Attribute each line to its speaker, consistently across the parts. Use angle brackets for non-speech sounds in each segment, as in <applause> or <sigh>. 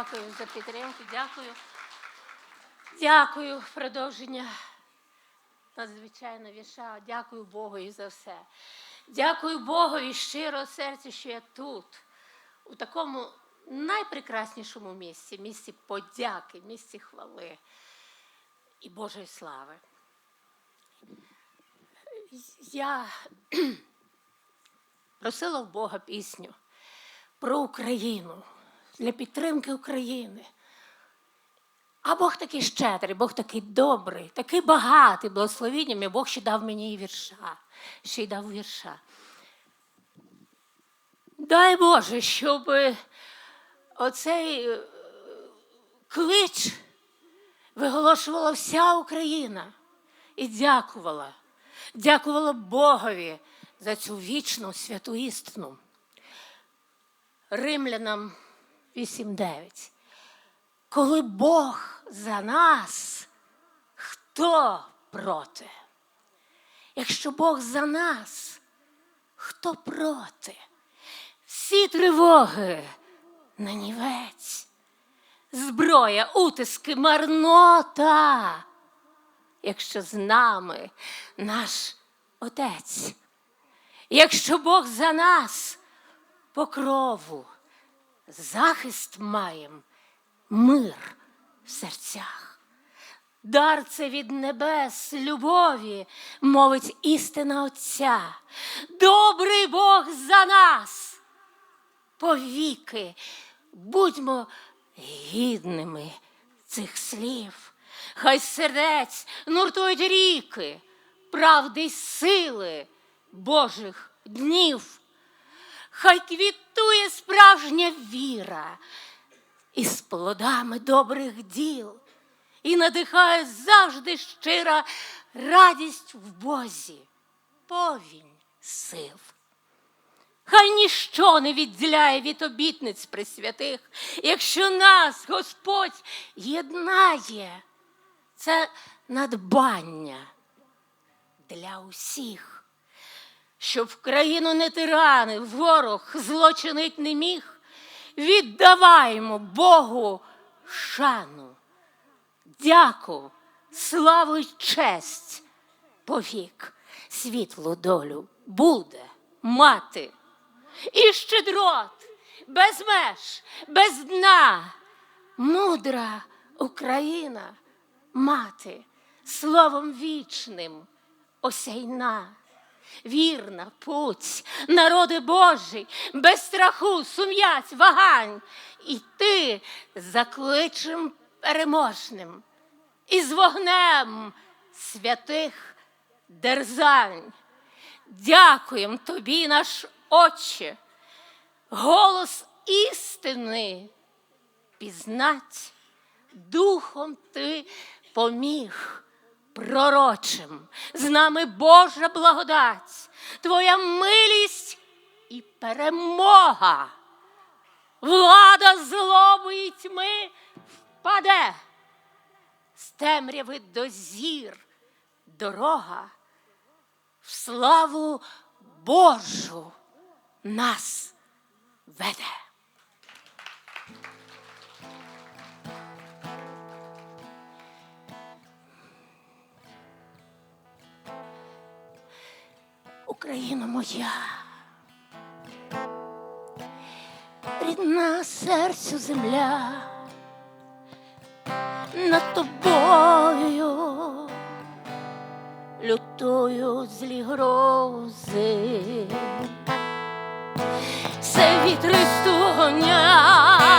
Speaker 1: дякую за підтримку, дякую. Дякую, продовження надзвичайно віша. Дякую Богові за все. Дякую Богові щиро серцю, що я тут, у такому найпрекраснішому місці, місці подяки, місці хвали і Божої слави. Я <clears throat> просила в Бога пісню про Україну, для підтримки України. А Бог такий щедрий, Бог такий добрий, такий багатий благословеннями. Бог ще дав мені і вірша, ще й дав вірша. Дай Боже, щоб оцей е, клич виголошувала вся Україна і дякувала. Дякувала Богові за цю вічну святу істину. Римлянам 8.9. Коли Бог за нас, хто проти? Якщо Бог за нас, хто проти? Всі тривоги на нівець, зброя, утиски, марнота, якщо з нами наш Отець, якщо Бог за нас покрову, захист маєм, мир в серцях. Дар це від небес, любові, мовить істина Отця. Добрий Бог за нас. Повіки, будьмо гідними цих слів. Хай сердець нуртують ріки, правди й сили Божих днів. Хай квітує справжня віра із плодами добрих діл, і надихає завжди щира радість в Бозі, повінь сил. Хай ніщо не відділяє від обітниць присвятих, якщо нас Господь єднає, це надбання для усіх, щоб в країну не тирани, ворог злочинить не міг. Віддаваймо Богу шану, дяку, славу й честь повік, світлу долю буде мати. І щедрот, без меж, без дна, мудра Україна, мати, словом вічним осяйна. Вірна путь, народи Божий, без страху, сум'ять, вагань, і ти закличем переможним, і з вогнем святих дерзань. Дякуєм тобі, наш Отче, голос істини пізнать, духом ти поміг пророчим, з нами Божа благодать, Твоя милість і перемога. Влада злоби і тьми впаде, з темряви до зір дорога, в славу Божу нас веде. Україна моя, рідна серцю земля, над тобою лютують злі грози, це вітри стогонять,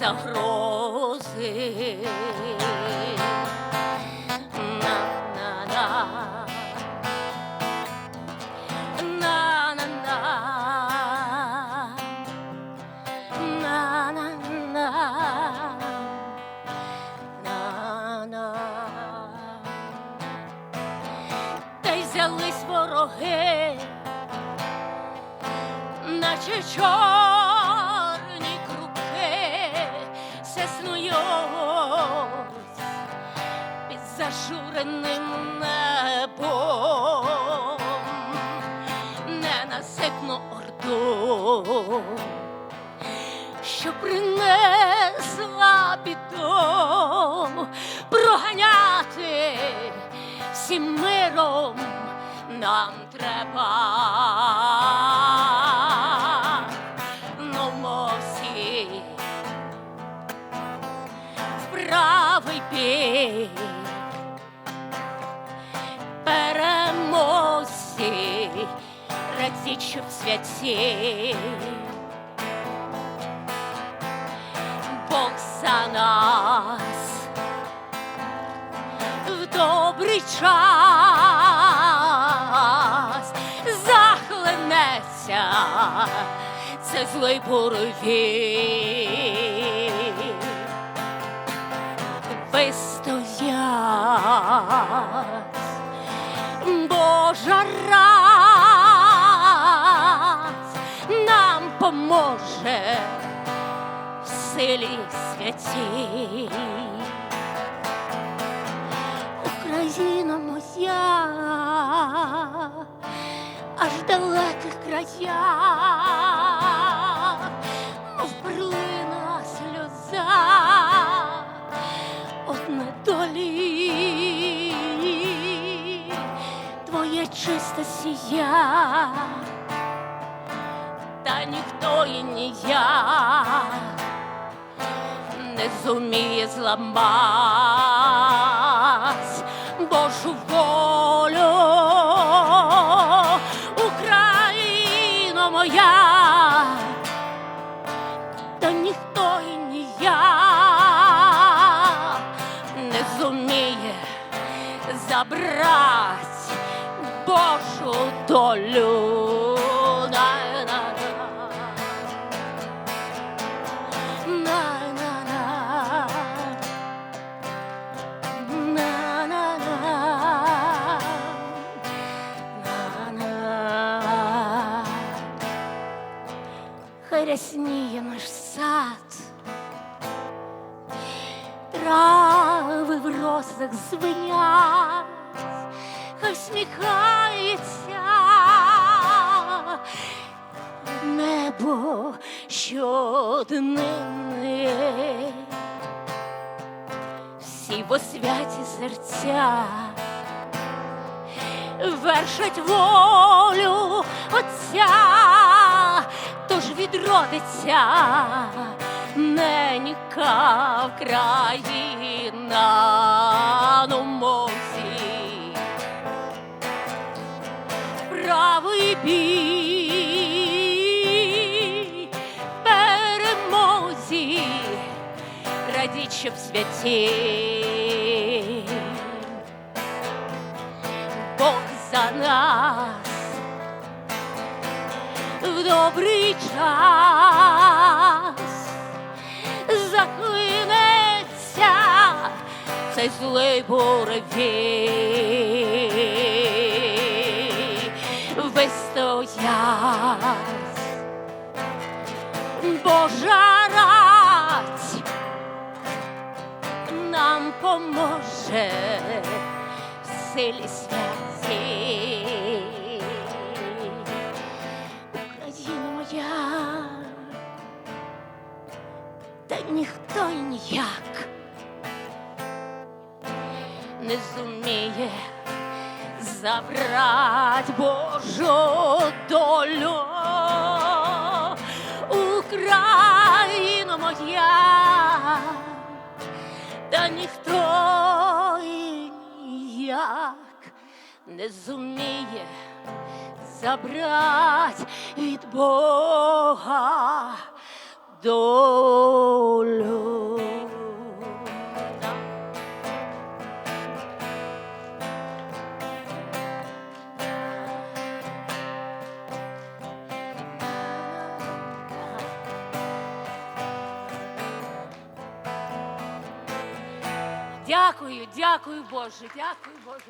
Speaker 1: загрози. На-на-на. Круки, все снують під зажури зоряним небом, ненаситну орду, що принесла біду, проганяти всім миром нам треба. Бік переможці, радіть, святі. Бог за нас в добрий час захлинеться це злий буревій. Поможе в силі святій. Україна моя, аж далеких краях, мов перлина сльоза, от недолі, твоє чисте сія, ніхто і ніяк не зуміє зламать Божу волю, Україно моя, та ніхто і ніяк не зуміє забрать Божу долю. Рясніє наш сад, трави в росах звенять, хай сміхається небо щоднини, всі в освяті серця вершать волю Отця, тож відродиться ненька Україна, ну мовці. Правий бій перемозі, радіть, щоб святі. Бог за нас добрий час захлинеться цей злий буревій. Вистоять Божа рать нам поможе в силі святі. Забрать Божу долю. Україна моя, та ніхто і ніяк не зуміє забрать від Бога долю. Дякую, дякую, Боже, дякую, Боже.